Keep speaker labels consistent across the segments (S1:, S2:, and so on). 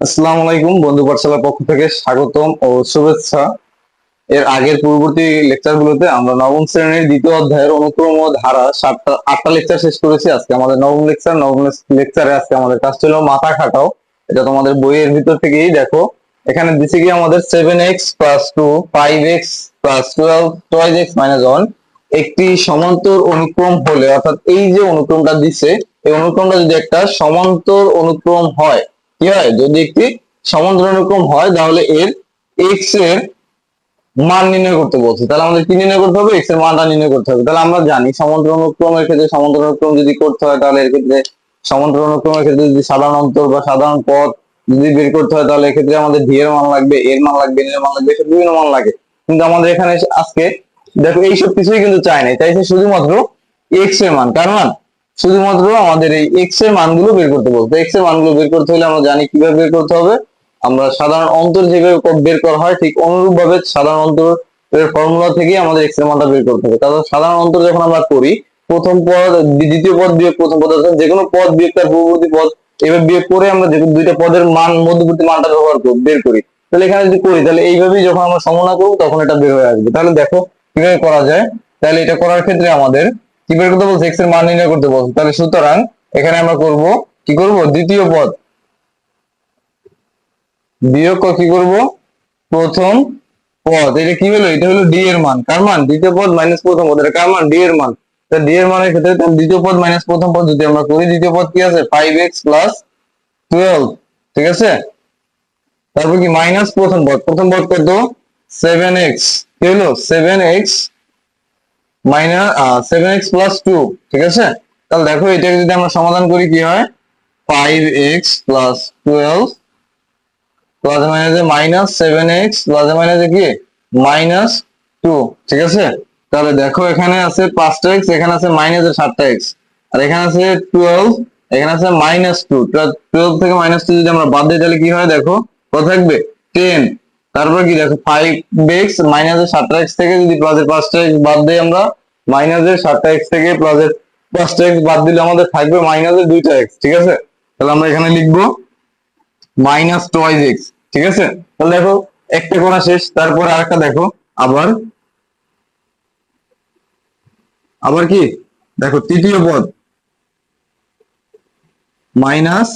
S1: আসসালামু আলাইকুম, বন্ধু পাঠশালার পক্ষ থেকে স্বাগতম ও শুভেচ্ছা। এর আগের পূর্ববর্তী লেকচার গুলোতে আমরা নবম শ্রেণির দ্বিতীয় অধ্যায়ের অনুক্রম ও ধারা সাতটা, আটটা লেকচার শেষ করেছি। আজকে আমাদের নবম লেকচার, নবম লেকচারে আজকে আমাদের কাজ ছিল মাথা খাটাও। এটা তোমাদের বইয়ের ভিতর থেকেই দেখো। এখানে দিচ্ছে কি আমাদের seven x plus two five x plus twelve twelve x minus one একটি সমান্তর অনুক্রম হলে, অর্থাৎ এই যে অনুক্রমটা দিচ্ছে এই অনুক্রমটা যদি একটা সমান্তর অনুক্রম হয় কি হয়? যদি একটি সমান্তর অনুক্রম হয়, তাহলে এর এক্সের মান নির্ণয় করতে বলছে। তাহলে আমাদের কি নির্ণয় করতে হবে? এক্সের মানটা নির্ণয় করতে হবে। তাহলে আমরা জানি সমান্তর অনুক্রমের ক্ষেত্রে সমান্তর অনুক্রম যদি করতে হয়, তাহলে এর ক্ষেত্রে সমান্তর অনুক্রমের ক্ষেত্রে যদি সাধারণ অন্তর বা সাধারণ পথ যদি বের করতে হয়, তাহলে এক্ষেত্রে আমাদের ডি এর মান লাগবে এর মান লাগবে এর মান লাগবে, এসব বিভিন্ন মান লাগে। কিন্তু আমাদের এখানে আজকে, দেখো, এইসব কিছুই কিন্তু চাই নাই। চাইছে শুধুমাত্র এক্সের মান। কার মান শুধুমাত্র আমাদের এই এক্সের মানগুলো বের করতে বলতে এক্সের মানগুলো বের করতে হলে আমরা জানি কীভাবে বের করতে হবে। আমরা সাধারণ অন্তর যেভাবে বের করা হয়, ঠিক অনুরূপ ভাবে সাধারণ অন্তরের ফর্মুলা থেকে আমাদের এক্সের মানটা বের করতে হবে। তাহলে সাধারণ অন্তর যখন আমরা করি, প্রথম পদ দ্বিতীয় পদ বিয়োগ প্রথম পদ, অর্থাৎ যে কোনো পদ বিয়োগ তার পূর্ববর্তী পদ, এবার বিয়োগ করে আমরা যে দুইটা পদের মান, মধ্যবর্তী মানটা ব্যবহার করব, বের করি। তাহলে এখানে যদি করি, তাহলে এইভাবেই যখন আমরা সমনা করব, তখন এটা বের হয়ে আসবে। তাহলে দেখো কীভাবে করা যায়। তাহলে এটা করার ক্ষেত্রে আমাদের কি বের করতে বলছে? এক্সের মান নির্ণয় করতে বলছে। তাহলে সুতরাং এখানে আমরা করব, কি করব? দ্বিতীয় পদ। বিয়োগ কি করব? প্রথম পদ। এটা কি হলো? এটা হলো ডি এর মান। কার মান? দ্বিতীয় পদ মাইনাস প্রথম পদ। এটা কার মান? ডি এর মান। তা ডি এর মানের ক্ষেত্রে তাহলে দ্বিতীয় পদ মাইনাস প্রথম পদ যদি আমরা করি, দ্বিতীয় পদ কি আছে? ফাইভ এক্স প্লাস টুয়েলভ ঠিক আছে? তারপর কি? মাইনাস প্রথম পদ। প্রথম পদ কত? সেভেন এক্স কি হলো? Seven x minus seven x plus two ঠিক আছে? তাহলে দেখো, এটাকে যদি আমরা সমাধান করি, কি হয়? Five x plus twelve plus মাইনাসে মাইনাস সেভেন এক্স প্লাস মাইনাসে কি? মাইনাস টু ঠিক আছে? তাহলে দেখো, এখানে আছে পাঁচটা এক্স এখানে আছে মাইনাসের সাতটা এক্স আর এখানে আছে টুয়েলভ এখানে আছে মাইনাস টু টুয়েলভ থেকে মাইনাস টু যদি আমরা বাদ দিই, তাহলে কি হয়? দেখো, কত থাকবে? টেন তারপর কি দেখো ফাইভ এক্স মাইনাসের সাতটা এক্স থেকে যদি প্লাসের পাঁচটা এক্স বাদ দিই আমরা মাইনাসের সাতটা এক্স থেকে প্লাসের পাঁচটা এক্স বাদ দিলে আমাদের থাকবে মাইনাসের দুইটা এক্স ঠিক আছে? তাহলে আমরা এখানে লিখব মাইনাস টোয়াইজ এক্স ঠিক আছে? তাহলে দেখো, একটা করা শেষ, তারপরে আরেকটা দেখো, আবার আবার কি? দেখো, তৃতীয় পদ মাইনাস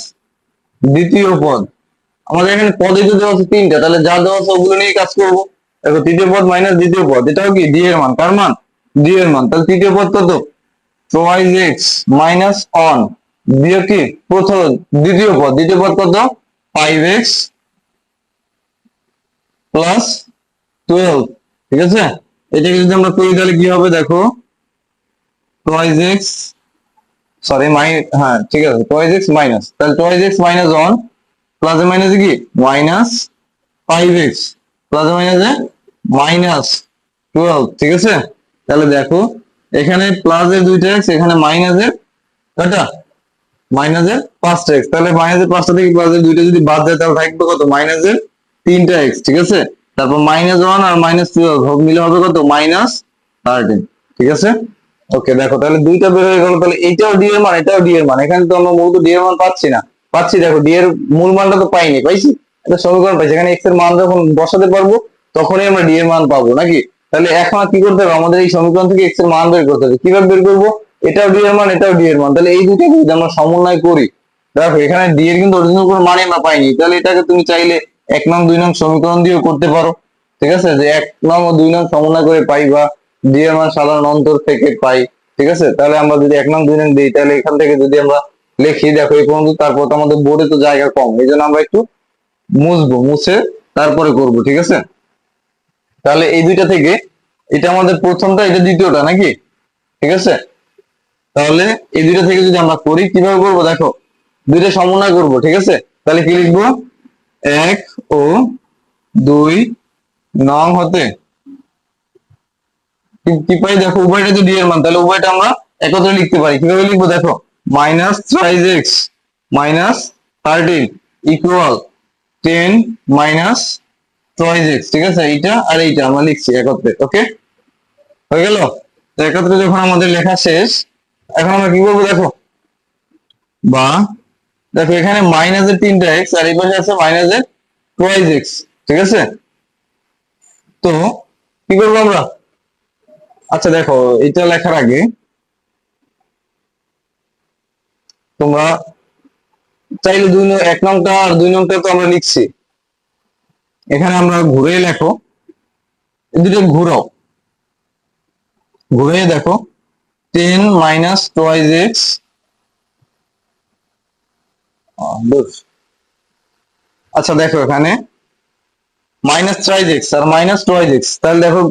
S1: দ্বিতীয় পদ আমাদের এখানে পদে তো আছে তিনটা, তাহলে যা দেওয়া আছে ওগুলো নিয়ে কাজ করব। দেখো, তৃতীয় পদ মাইনাস দ্বিতীয় পদ, এটাও কি? ডি এর মান। কার মান? ডি এর মান। তাহলে তৃতীয় পদ কত? টোয়াইজ এক্স মাইনাস অন দিয়ে কি? প্রথম, দ্বিতীয় পদ। দ্বিতীয় পদ কত? ফাইভ এক্স প্লাস টুয়েলভ ঠিক আছে? এটাকে যদি আমরা করি, তাহলে কি হবে? দেখো টোয়াইজ এক্স সরি মাই হ্যাঁ ঠিক আছে টোয়াইজ এক্স মাইনাস তাহলে twice x minus one plus minus কি? মাইনাস ফাইভ এক্স প্লাস মাইনাসে মাইনাস টুয়েলভ ঠিক আছে? তাহলে দেখো, এখানে প্লাসের দুইটা এক্স এখানে মাইনাসের কটা মাইনাসের পাঁচটা এক্স তাহলে মাইনাসের পাঁচটা থেকে প্লাসের দুইটা যদি বাদ দেয়, তাহলে থাকবে কত? মাইনাসের তিনটা এক্স ঠিক আছে? তারপর মাইনাস ওয়ান আর মাইনাস টুয়েলভ মিলে হবে কত? মাইনাস থার্টিন ঠিক আছে? ওকে দেখো, তাহলে দুইটা বের হয়ে গেল। তাহলে এটাও ডি এর মান, এটাও ডি এর মান। এখানে তো আমরা মূলত ডি এর মান পাচ্ছি না। পাচ্ছি, দেখো ডি এর মূল মানটা তো পাইনি, পাইছি? একটা সমীকরণ পাইছি এখানে এক্সের মান যখন বসাতে পারব, তখনই আমরা ডি এর মান পাবো, নাকি? তাহলে এখন কি করতে হবে? আমাদের এই সমীকরণ থেকে এক্সের মান বের করতে হবে। কীভাবে বের করব? এটাও ডি এর মান, এটাও ডি এর মান। তাহলে এই দুটোকে যদি আমরা সমন্বয় করি, দেখো, এখানে ডি এর কিন্তু অরিজিনাল কোনো মানে আমরা পাইনি। তাহলে এটাকে তুমি চাইলে এক নং, দুই নং সমীকরণ দিয়েও করতে পারো। ঠিক আছে? যে এক নং ও দুই নং সমন্বয় করে পাই বা ডি এর মান সাধারণ অন্তর থেকে পাই। ঠিক আছে? তাহলে আমরা যদি এক নং, দুই নং দিই, তাহলে এখান থেকে যদি আমরা লিখি, দেখো এই পর্যন্ত, তারপর তো আমাদের বোর্ডে তো জায়গা কম। এই জন্য আমরা একটু মুছবো, মুছে তারপরে করব, ঠিক আছে? তাহলে এই দুইটা থেকে, এটা আমাদের প্রথমটা, এটা দ্বিতীয়টা নাকি? ঠিক আছে? তাহলে এই দুইটা থেকে যদি আমরা করি, কীভাবে করব? দেখো, দুইটা সমন্বয় করব, ঠিক আছে? তাহলে কি লিখব? এক ও দুই নং হতে? কি- পাই? দেখো, উভয়টা তো ডি এর মান, তাহলে উভয়টা আমরা একত্রে লিখতে পারি। কীভাবে লিখব? দেখো। Minus thrice x minus thirteen equal ten minus twice x ঠিক আছে? এইটা আর এইটা আমরা লিখছি একত্রে ওকে হয়ে গেল? একত্রে যখন আমাদের লেখা শেষ, এখন আমরা কি করব দেখো? বা, দেখো এখানে মাইনাসের তিনটা এক্স আর এই পাশে আছে মাইনাসের টুয়াইজ এক্স ঠিক আছে? তো কি করব আমরা? আচ্ছা দেখো, এটা লেখার আগে তোমরা চাইলে দুই এক নংটা আর দুই নংটা তো আমরা লিখছি। এখানে আমরা ঘুরে লেখো। দুটো ঘুরাও। ঘুরে দেখো। টেন মাইনাস টোয়াইজ এক্স আচ্ছা দেখো এখানে। মাইনাস ট্রাইজ এক্স আর মাইনাস টোয়াইজ এক্স তাহলে দেখো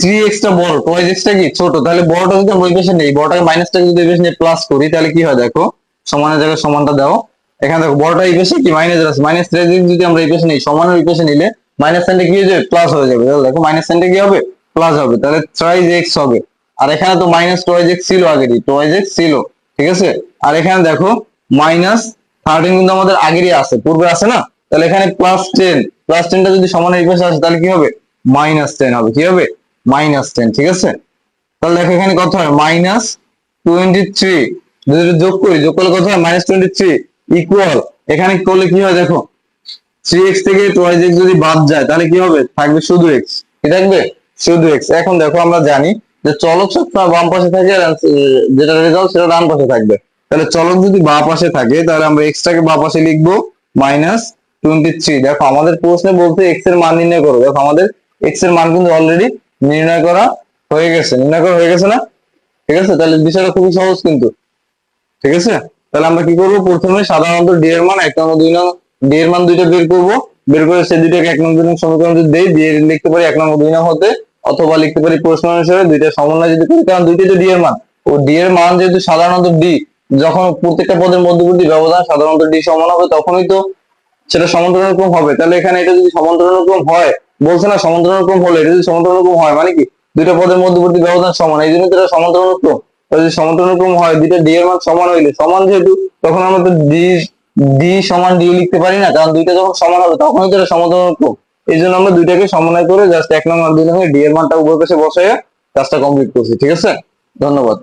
S1: থ্রি এক্স টা বড়। টোয়াইজ এক্স টা কি ছোট? তাহলে বড়টা যদি আমরা ওই পাশে নেই, বড়টাকে মাইনাসটাকে যদি ওই পাশে নিয়ে প্লাস করি, তাহলে কি হয় দেখো? সমানের জায়গায় সমানটা দাও। এখানে দেখো, বড়টা পাশে, কি মাইনাস আছে? মাইনাস এক্স যদি আমরা পাশে নেই সমানের পাশে নিলে মাইনাস সাইনটা কি হয়ে যাবে? প্লাস হয়ে যাবে। তাহলে দেখো মাইনাস সাইনটা কি হবে? প্লাস হবে। তাহলে ট্রাইজ এক্স হবে। আর এখানে তো মাইনাস টোয়াইজ এক্স ছিল আগেরই টোয়াইজ এক্স ছিল, ঠিক আছে? আর এখানে দেখো মাইনাস থার্টিন কিন্তু আমাদের আগেরই আছে, পূর্বে আছে না? তাহলে এখানে প্লাস টেন প্লাস টেনটা যদি সমানের পাশে আসে, তাহলে কি হবে? মাইনাস টেন হবে। কি হবে? মাইনাস টেন ঠিক আছে? তাহলে দেখো এখানে কত হয়? মাইনাস টোয়েন্টি থ্রি যদি যোগ করি, যোগ করলে কত হয়? মাইনাস টোয়েন্টি থ্রি ইকুয়াল এখানে করলে কি হয় দেখো? থ্রি এক্স থেকে টোয়াইজ এক্স যদি বাদ যায়, তাহলে কি হবে? থাকবে শুধু এক্স কি থাকবে? শুধু এক্স এখন দেখো, আমরা জানি যে চলক সবসময় বাম পাশে থাকে আর যেটা রেজাল্ট সেটা ডান পাশে থাকবে। তাহলে চলক যদি বাম পাশে থাকে, তাহলে আমরা এক্স টাকে বাম পাশে লিখব মাইনাস টোয়েন্টি থ্রি দেখো, আমাদের প্রশ্নে বলতে এক্সের মান নির্ণয় করো। দেখো, আমাদের এক্সের মান কিন্তু অলরেডি নির্ণয় করা হয়ে গেছে। নির্ণয় করা হয়ে গেছে না? ঠিক আছে? তাহলে বিষয়টা খুবই সহজ কিন্তু। ঠিক আছে? তাহলে আমরা কি করব? প্রথমে সাধারণত ডি এর মান, এক নম্বর দুই নম্বর ডি এর মান দুইটা বের করব। বের করে সে দুইটাকে এক নম্বর দুই নম্বর সমীকরণ যদি দেই, দিয়ে লিখতে পারি এক নম্বর দুই নম্বর হতে, অথবা লিখতে পারি প্রশ্ন অনুসারে দুইটা সমন্বয় যদি করি, কারণ দুইটাই তো ডি এর মান। ও ডি এর মান যেহেতু সাধারণত ডি যখন প্রত্যেকটা পদের মধ্যবর্তী ব্যবধান সাধারণত ডি সমান হবে, তখনই তো সেটা সমান্তরালক্রম হবে। তাহলে এখানে এটা যদি সমান্তরালক্রম হয়, বলছে না সমান্তরালক্রম হলে, এটা যদি সমান্তরালক্রম হয় মানে কি? দুইটা পদের মধ্যবর্তী ব্যবধান সমান, এই জন্য এটা সমান্তরালক্রম। তাহলে যদি সমান্তরালক্রম হয়, দুইটা ডি এর মান সমান হইলে, সমান যেহেতু, তখন আমরা তো ডি ডি সমান ডি লিখতে পারি না, কারণ দুইটা যখন সমান হবে, তখনই তো এটা সমান্তরালক্রম এই জন্য আমরা দুইটাকে সমন্বয় করে জাস্ট এক নম্বর দুই নম্বর ডি এর মানটা উপর কাছে বসাইয়া কাজটা কমপ্লিট করছি, ঠিক আছে? ধন্যবাদ।